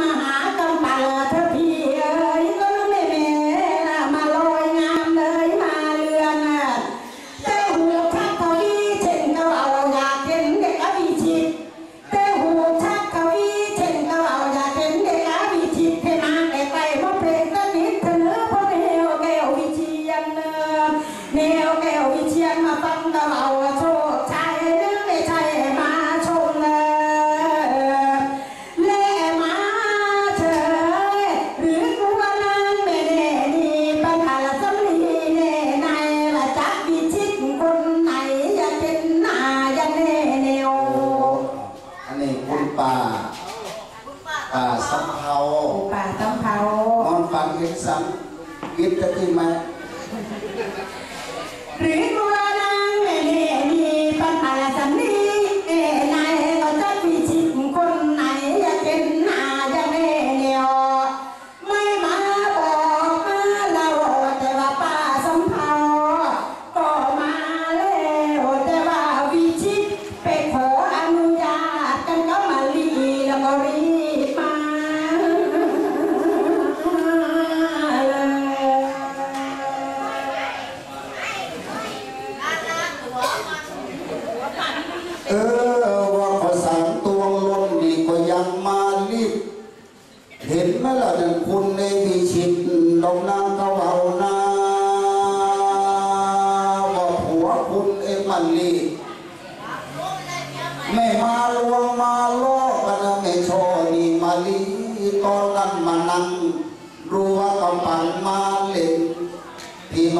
ม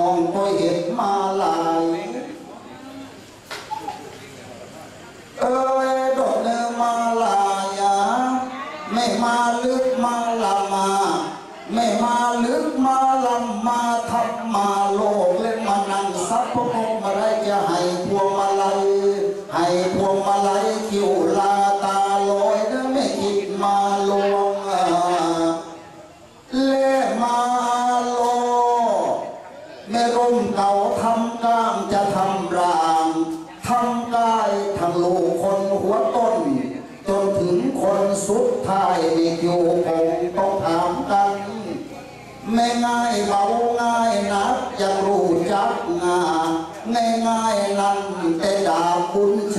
พี่น้ ด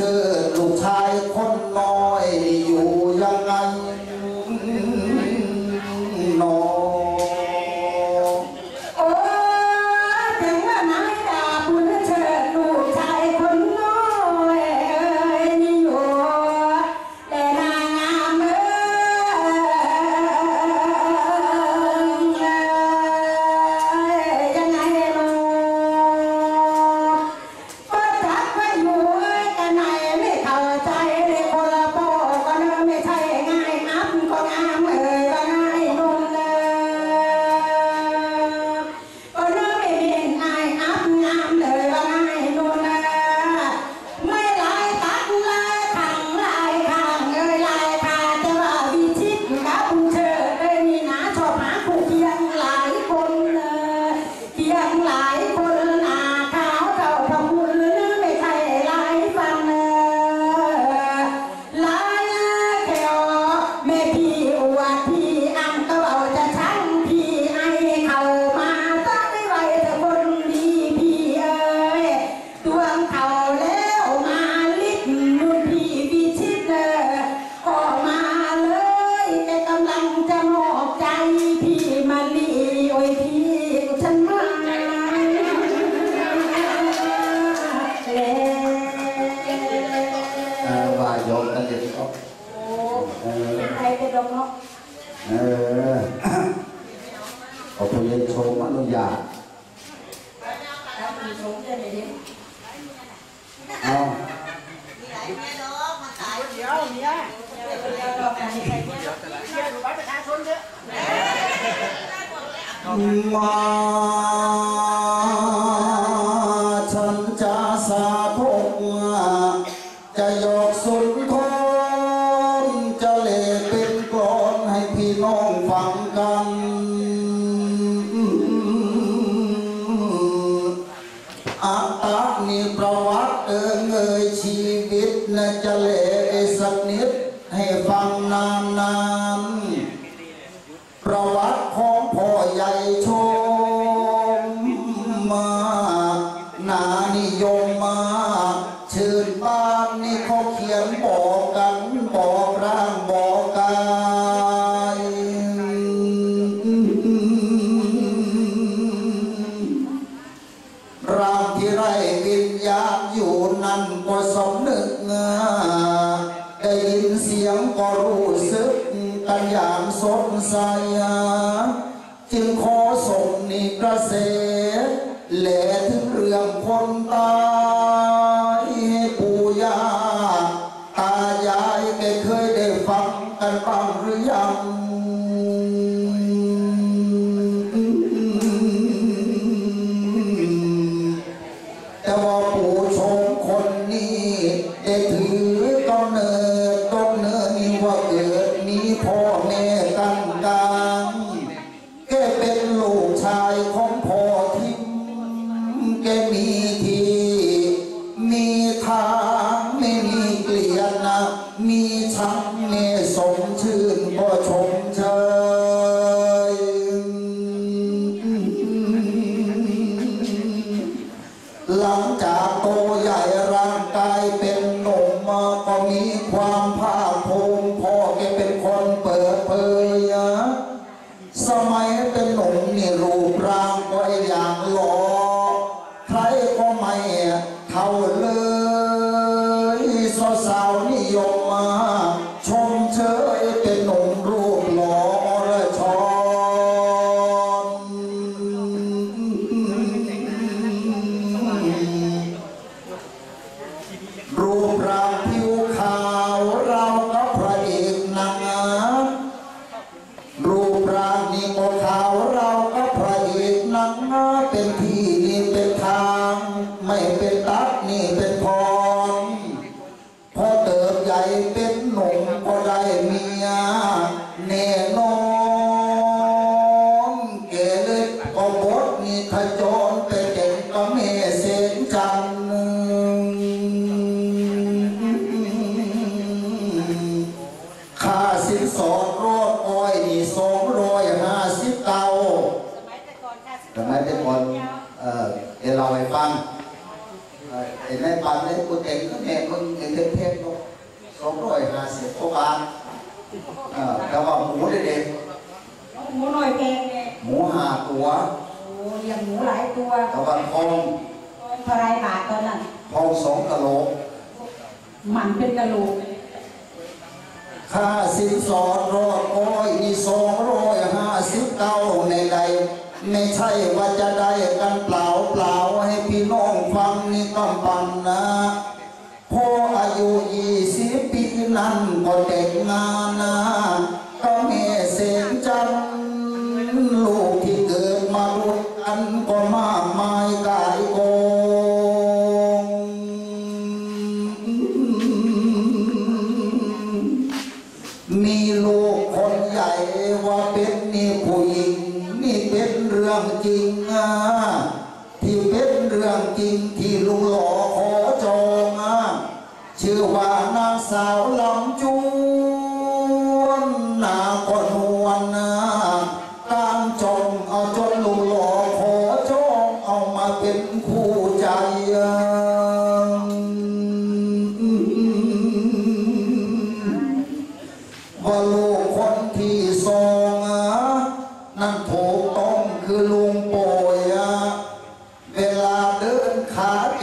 ม งก็รู้สึกกันอย่างสดใสจึงขอส่งนิกระเสและถึงเรื่องคนตา หลังจากโตใหญ่ร่างกายเป็น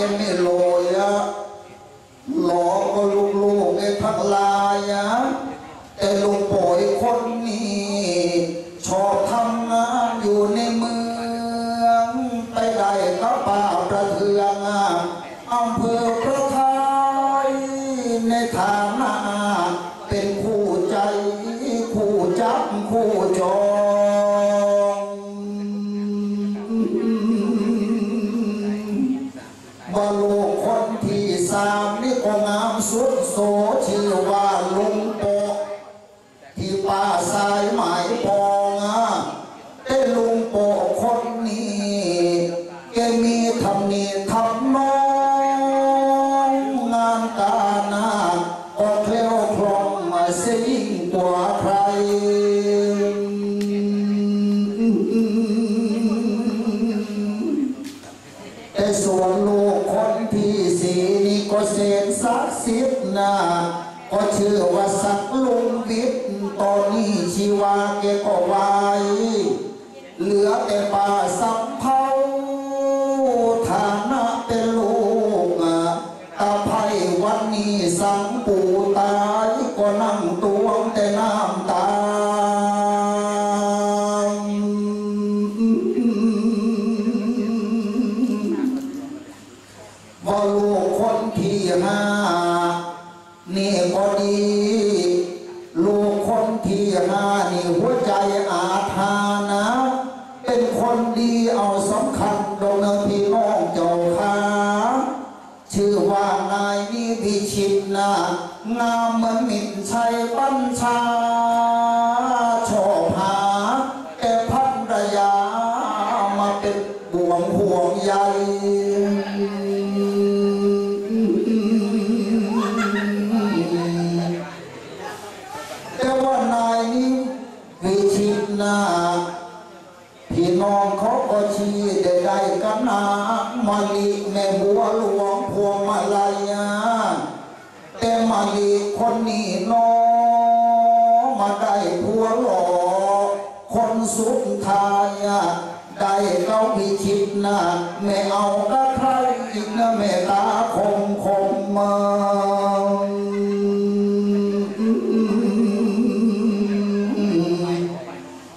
em melo ชื่อว่าสักลุงวิทย์ตอนนี้ชีวาเกก็ว่าายวิธิชินนางามเหมือนมิตรชัยปัญชา คิดหนักไม่เอากระใครอีกนะแม่ตาคมคมมา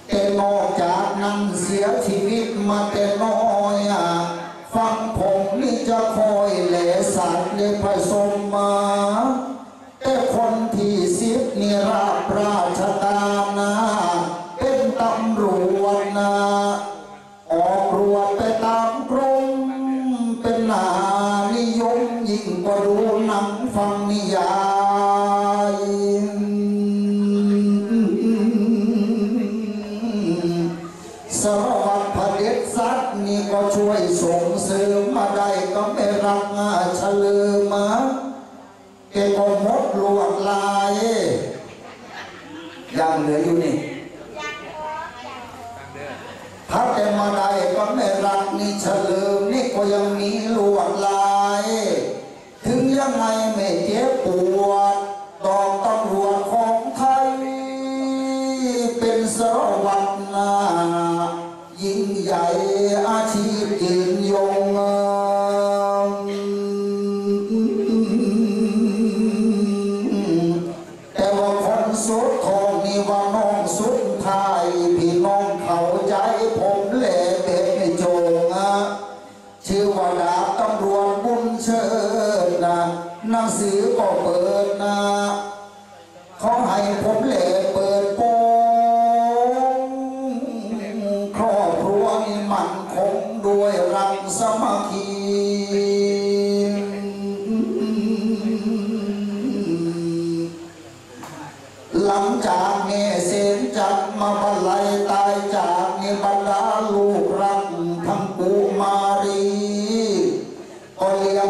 แต่นอกจากนั้นเสียชีวิตมาแต่น้อยอะฟังผมนี่จะคอยแหลสัตว์เลยผสมมา แต่คนที่สิบนี่ราบราชตา ใจอาชีพยืนยง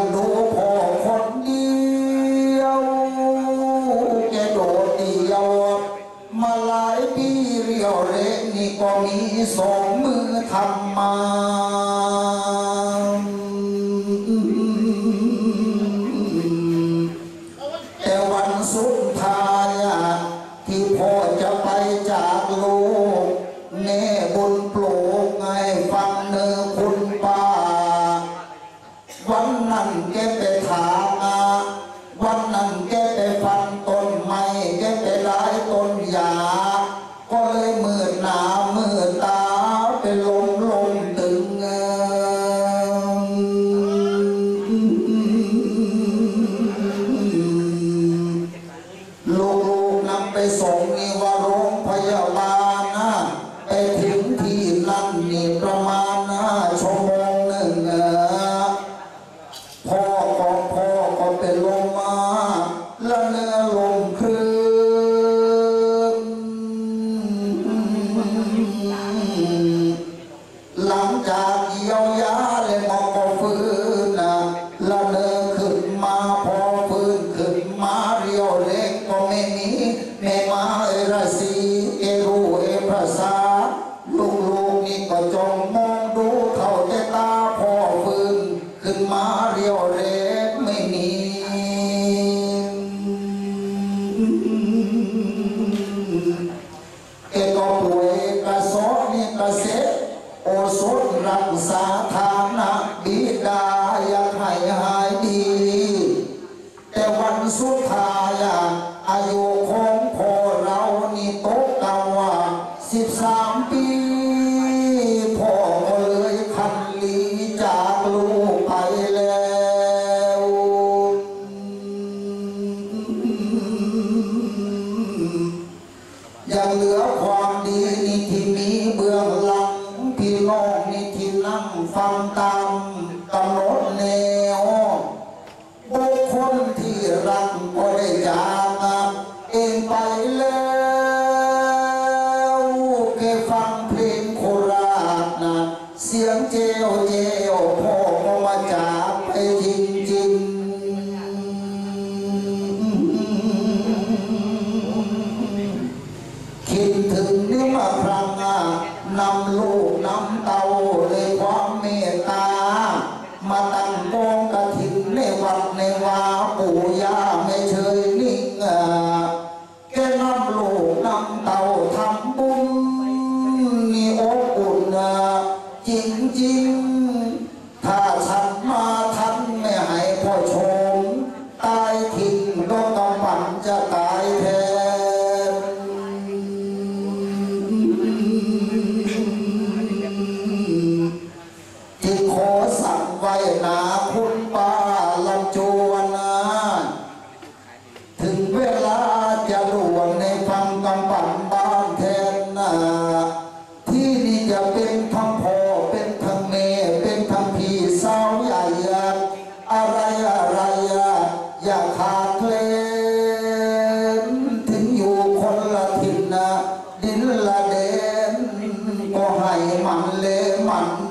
หนูพ่อคนเดียวแกโดดเดียว มาหลายปีเรียวเรนี่ก็มีสอง ลั่นมีประมา uma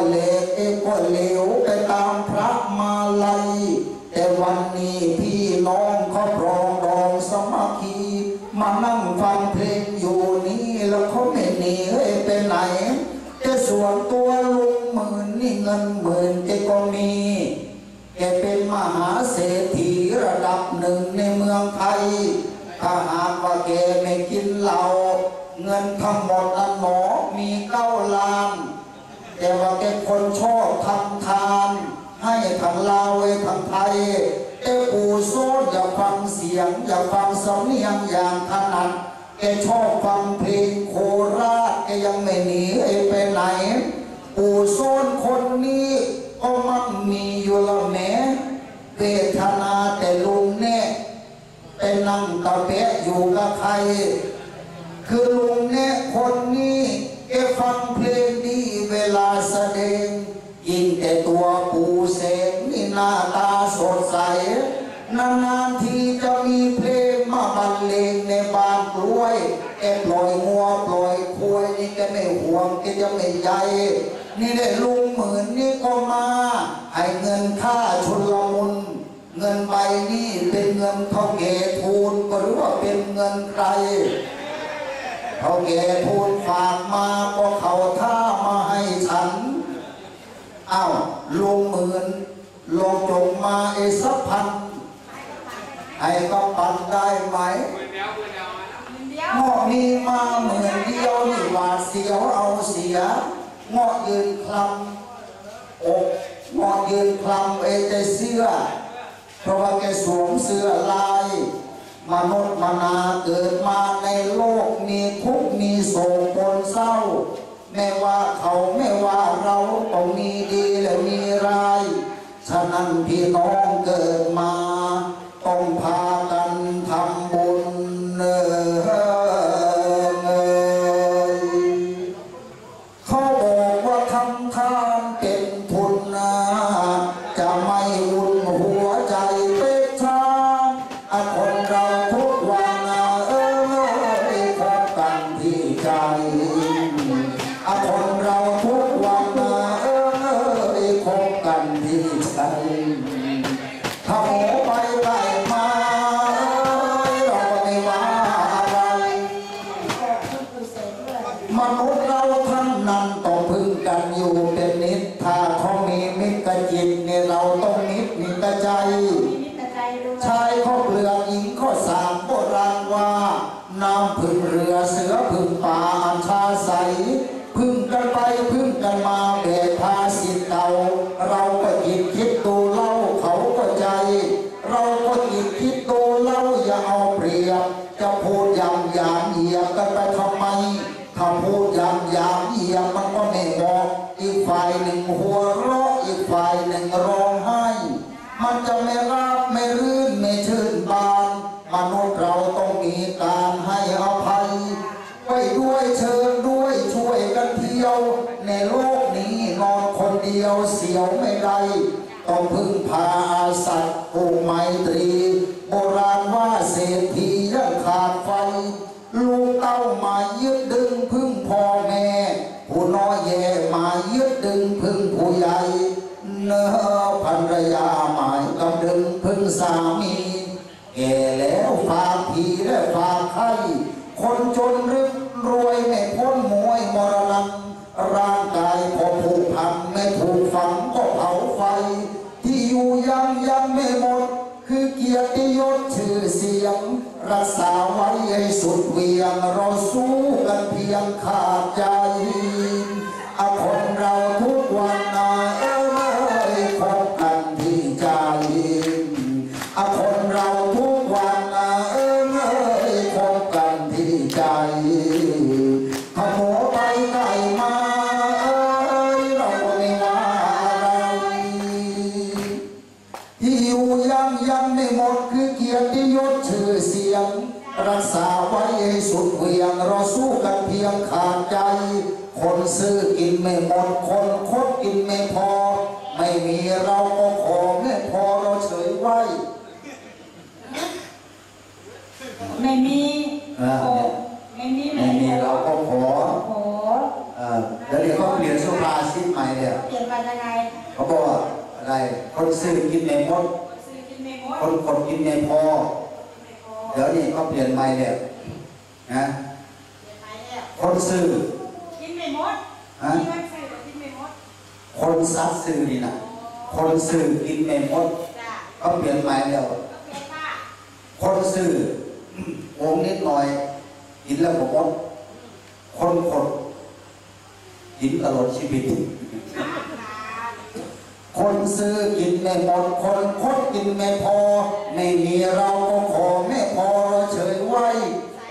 ยเล็กก็เหลวไปตามพระมาลัย แต่วันนี้พี่น้องเขาปรองดองสมัคคี มานั่งฟังเพลงอยู่นี่แล้วเขาไม่หนีไปไหนแต่ส่วนตัวลุงหมื่นนี่เงินหมื่นแกก็มีแกเป็นมหาเศรษฐีระดับหนึ่งในเมืองไทยถ้าหากว่าแกไม่กินเหล้าเงินทั้งหมดอันหมอ คนชอบทำทาน ให้ทั้งลาวทั้งไทยเอปูโซอย่าฟังเสียง อย่าฟังสำเนียงอย่างถนัดแกชอบฟังเพลงโคราชแกยังไม่หนีไอไปไหน ปู่โซนคนนี้ก็มั่งมีอยู่ละแม้เวทนาแต่ลุงแน่เป็นนั่งกะเปะอยู่กับใคร คือลุงแน่คน ไม่ใยนี่ได้ลุงหมื่นนี่ก็มา ให้เงินค่าชุนละมุน เงินใบนี้เป็นเงินเท่าเกทูลก็รู้ว่าเป็นเงินใครเท่าแก่ทูลฝากมาก็เขาท่ามาให้ฉันอ้าวลุงหมื่นลงจงมาไอ้สักพันให้ก็ปันได้ไหม งอกนี้มาเหมือนเดียวนี่หวาดเสียวเอาเสียงอกยืนคลำอกงอกยืนคลำเอใจเสื้อเพราะว่าแกสวมเสื้อลายมนุษย์มนาเกิดมาในโลกมีทุกมีโศกปนเศร้า ไม่ว่าเขาไม่ว่าเราต้องมีดีและมีร้ายฉะนั้นพี่น้องเกิดมา กันอยู่เป็นนิดถ้า เนอภรรยาหมายกำดึงพึ่งสามีแก่แล้วฝากผีและฝากไข้คนจนรึกรวยไม่พ้นมวยมรณะร่างกายพอผูกพันไม่ถูกฝังก็เผาไฟ ที่อยู่ยังยังไม่หมด คือเกียรติยศชื่อเสียง รักษาไว้ให้สุดเวียงเราสู้กันเพียงขาดใจ ที่อยู่ยังยังไม่หมดคือเกียรติยศชื่อเสียง รักษาไว้ให้สุดเหวียงเราสู้กันเพียงขาดใจ คนซื้อกินไม่หมดคนคดกินไม่พอ ไม่มีเราก็ขอไม่พอเราเฉยไว้ ไม่มีอ่า โอ้ไม่มีไม่มีเราก็ขอโอ้เอ่อแล้วเดี๋ยวเขาเปลี่ยนสุภาษิตใหม่เนี่ย เปลี่ยนไปยังไง เขาบอกว่าอะ ไรคนซื้อกินไม่หมดซื้อกินไม่หมด คนคนกินไม่พอ เดี๋ยวนี้เขาเปลี่ยนใหม่เนี่ยนะไปแล้วคนซื้อกินไม่หมดฮะที่มันซื้อกินไม่หมดคนซัดซื้อนี่นะคนซื้อกินไม่หมดจ้าเขาเปลี่ยนใหม่แล้วก็เปลี่ยนค่ะคนซื้ออืมโองนิดหน่อยกินแล้วก็หมดคนขดกินตลอดชีวิต คนซื้อกินไม่หมด คนคดกินไม่พอ ไม่มีเราก็ขอไม่พอเราเฉยไว้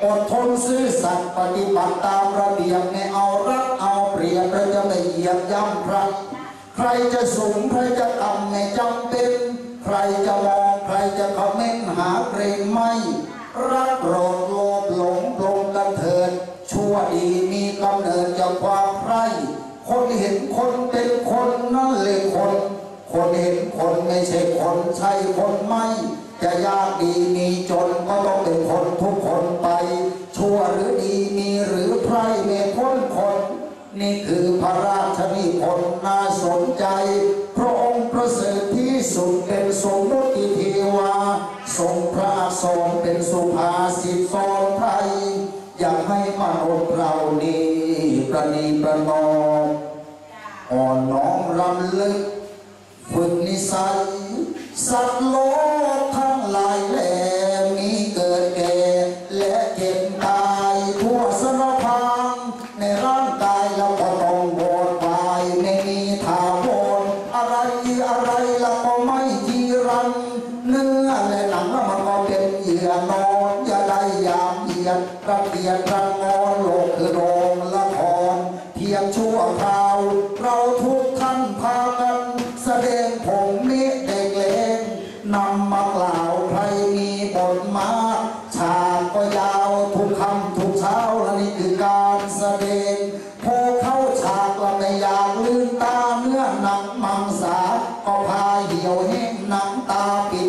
อดทนซื้อสัตย์ปฏิบัติตามระเบียบไม่เอารัดเอาเปรียบเราจะไม่เหยียบย่ำใครใครจะสูงใครจะต่ำไม่จำเป็น ใครจะมองใครจะคอมเมนต์หาเกรงไม่ รักโกรธโลภหลงปลงกันเถิด ชั่วดีมีกำเนิดจากความใครคนเห็นคนเป็นคนนั่นเลยคน คนเห็นคนไม่ใช่คนใช่คนไม่ จะยากดีมีจนก็ต้องเป็นคนทุกคนไป ชั่วหรือดีมีหรือไพร่เมพ้นคน นี่คือพระราชนิพนธ์น่าสนใจ พระองค์ประเสริฐที่สุดเป็นสมมุติเทวาทรงพระทรงเป็นสุภาษิตสอนไทยอยากให้มนุษย์เรานี้ประนีประนอมอ่อนน้อมรำลึก บึงนิสัยสัตว์โลกทั้งังสาก็พายเดี่ยวแห้งนังตาปิด